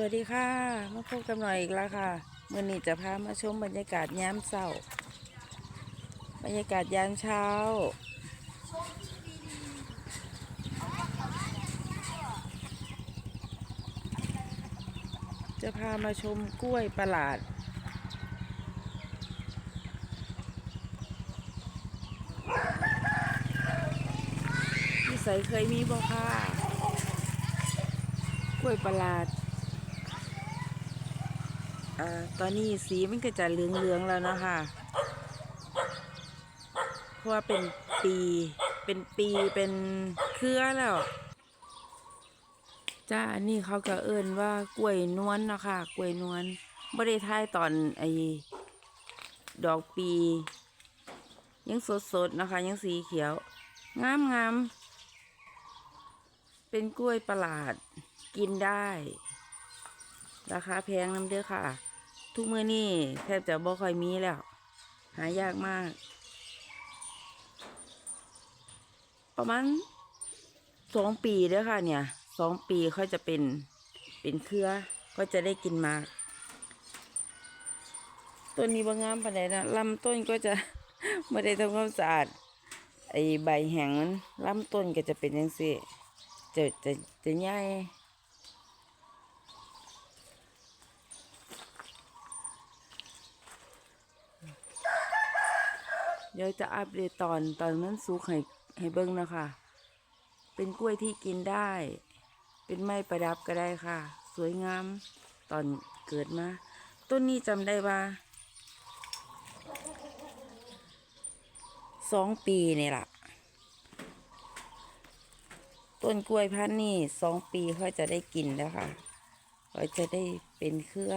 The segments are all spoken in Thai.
วัสดีค่ะ มาพบกันหน่อยอีกแล้วค่ะมื่อนี้จะพามาชมบรรยากาศยามเช้า บรรยากาศยามเช้า จะพามาชมกล้วยประหลาดนิสัยเคยมีบ่ค่ะ กล้วยประหลาด อ่าตอนนี้สีมันก็จะเหลืองๆแล้วนะคะเพราะว่าเป็นปี เป็นปีเป็นเครือแล้วจ้าอันนี้เขาก็เอิ้นว่ากล้วยนวลเนาะค่ะกล้วยนวลไม่ได้ทายตอนไอ้ดอกปี ยังสดๆนะคะยังสีเขียว งามงามๆเป็นกล้วยประหลาดกินได้ ราคาแพงน้ำเด้อค่ะ ทุกมือนี่แทบจะบ่ค่อยมีแล้ว หายากมาก ประมาณสองปีเด้อค่ะ เนี่ยสองปีเขาจะเป็นเป็นเครือก็จะได้กินมากต้นนี้บางงามปานใดนะลำต้นก็จะไม่ได้ทำความสะอาดไอใบแห้งมันลำต้นก็จะเป็นยังสิจะจะจะใหญ่ เดี๋ยวจะอัปเดตตอนตอนมันสุกให้ให้เบิ้งนะคะ เป็นกล้วยที่กินได้ เป็นไม้ประดับก็ได้ค่ะ สวยงามตอนเกิดมา ต้นนี้จำได้ว่าสองปีนี่ล่ะต้นกล้วยพันธุ์นี่สองปีเขาจะได้กินแล้วค่ะเขาจะได้เป็นเครือ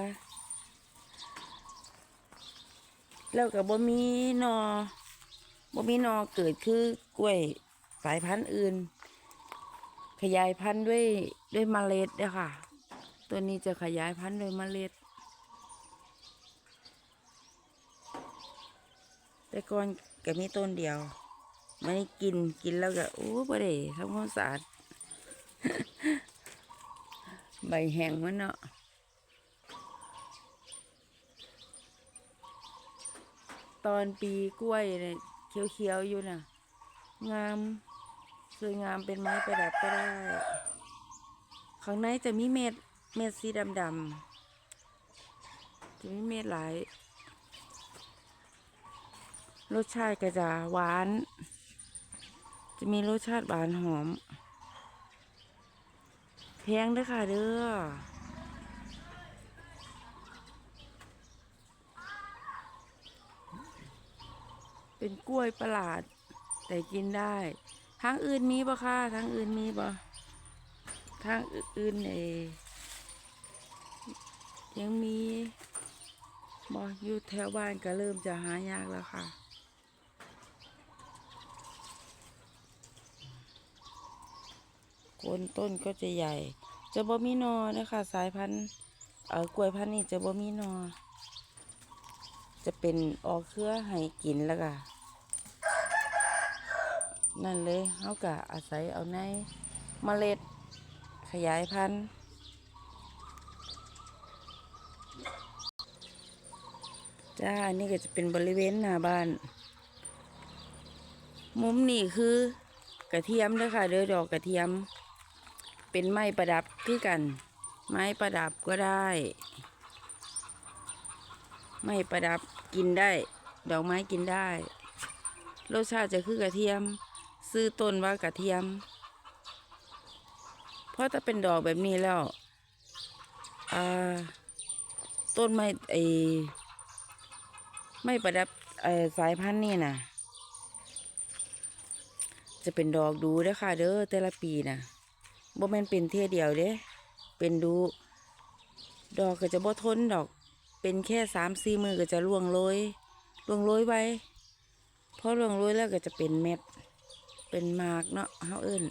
แล้วกับบ่มีนอ บ่มีนอเกิดคือกล้วยสายพันธุ์อื่น ขยายพันธุ์ด้วยด้วยเมล็ดเนี่ยค่ะ ตัวนี้จะขยายพันธุ์ด้วยเมล็ด แต่ก่อนก็มีต้นเดียวไม่ได้กินกินแล้วก็โอ้บ่ได้ทำความสะอาดใบแห้งมันเนาะตอนปีกล้วยเนี่ย เขียวๆอยู่น่ะ งาม สวยงามเป็นไม้ประดับก็ได้ ข้างในจะมีเม็ดเม็ดสีดำๆจะมีเม็ดหลายรสชาติก็จะหวาน จะมีรสชาติหวานหอม แพงด้อค่ะเด้อ เป็นกล้วยประหลาด แต่กินได้ทางอื่นมีปะค่ะทางอื่นมีปะทางอื่นเอยังมีบออยู่แถวบ้านก็เริ่มจะหายากแล้วค่ะ โคนต้นก็จะใหญ่ จะบ่มีนอนะคะ สายพันธุ์เอ่อกล้วยพันธุ์นี่จะบ่มีนอ จะเป็นออกเครือให้กินแล้วก็นั่นเลยเขากะอาศัยเอาในเมล็ดขยายพันธุ์จ้าอันนี้ก็จะเป็นบริเวณหน้าบ้าน มุมนี่คือกระเทียมด้อค่ะเด้อดอกกระเทียม เป็นไม้ประดับคือกัน ไม้ประดับก็ได้ ไม้ประดับกินได้ ดอกไม้กินได้ รสชาติจะคือกระเทียม ซื้อต้นว่ากระเทียม เพราะถ้าเป็นดอกแบบนี้แล้วต้นไม้ไอไม้ประดับสายพันธุ์นี่นะจะเป็นดอกดูเด้อค่ะ เด้อแต่ละปีนะบ่แม่นเป็นเท่เดียวเด้ เป็นดู ดอกก็จะบ่ทนดอก เป็นแค่สามสี่มือก็จะร่วงโรยร่วงโรยไว้พอร่วงโรยแล้วก็จะเป็นเม็ด เป็นหมากเนาะเฮาเอิ้น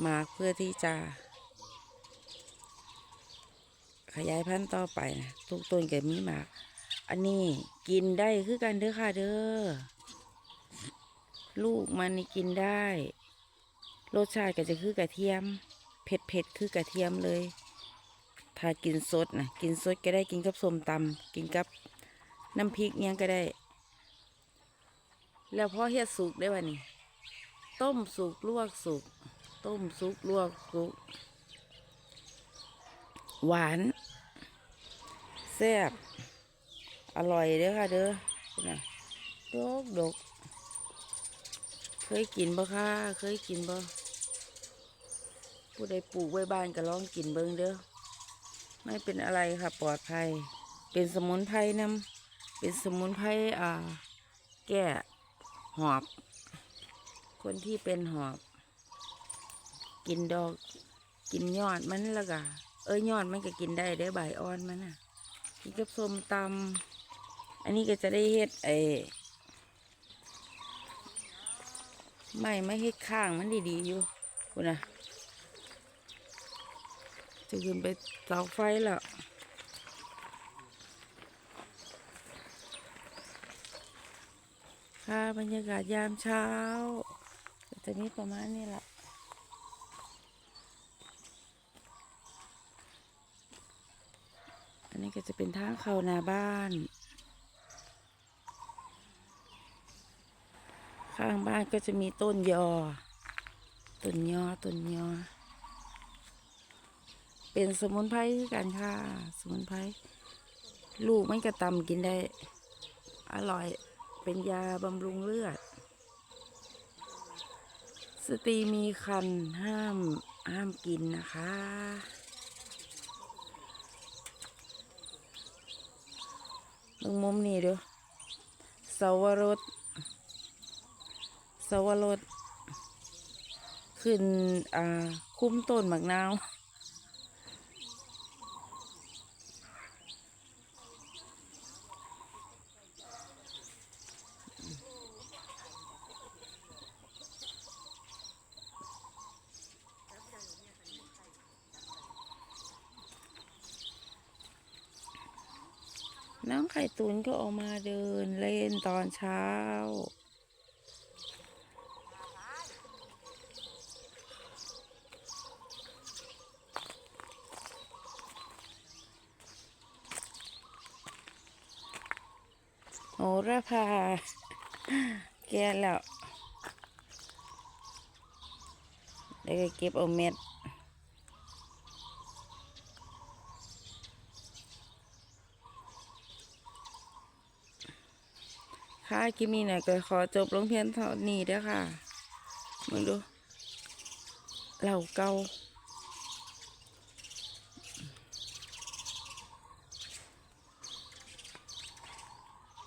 หมากเพื่อที่จะ ขยายพันธุ์ต่อไปนะทุกต้นก็มีหมาก อันนี้กินได้คือกันเด้อค่ะเด้อลูกมันนี่กินได้ รสชาติก็จะคือกระเทียม เผ็ดเผ็ดๆคือกระเทียมเลย ถ้ากินสดนะกินสดก็ได้กินกับส้มตำกินกับน้ำพริกเนี้ยงก็ได้ แล้วพอเฮ็ดสุกได้ป่ะนี่ต้มสุกลวกสุก ต้มสุกลวกสุก หวานแซ่บอร่อยเด้อค่ะเด้อนะดกดกเคยกินบ่ค่ะ เคยกินบ่ผู้ใดปลูกไว้บ้านก็ลองกินเบิ่งเด้อ ไม่เป็นอะไรค่ะปลอดภัย เป็นสมุนไพรนำเป็นสมุนไพรอ่า แก้หอบ คนที่เป็นหอบ กินดอก กินยอดมันล้วก็เอ้ยยอดมันก็กินได้ได้ใบอ่อนมันน่ะ กินกับส้มตำอันนี้ก็จะได้เฮ็ดไอ้ไม่ไม่เฮ็ดข้างมันดีๆอยู่คุณน่ะ จะขึ้นไปเสาไฟแล้วค่ะบรรยากาศยามเช้าจะมีประมาณนี้แหละอันนี้ก็จะเป็นทางเข้าหน้าบ้าน ข้างบ้านก็จะมีต้นยอ ต้นยอต้นยอ เป็นสมุนไพรกันค่ะ สมุนไพรลูกมันกระตำกินได้ อร่อยเป็นยาบำรุงเลือด สตรีมีคันห้ามห้ามกินนะคะ ตรงมุมนี้ดูสาวรสสาวรสขึ้น อ่า คุ้มต้นหมักนาว น้องไข่ตุ๋นก็ออกมาเดินเล่นตอนเช้าโหระพาแกแล้วแล้วก็เก็บเอาเม็ด ค่ะคลิปนี้เนี่ยก็ขอจบลงเพียงเท่านี้เด้อค่ะมึงดูเหล่าเก่า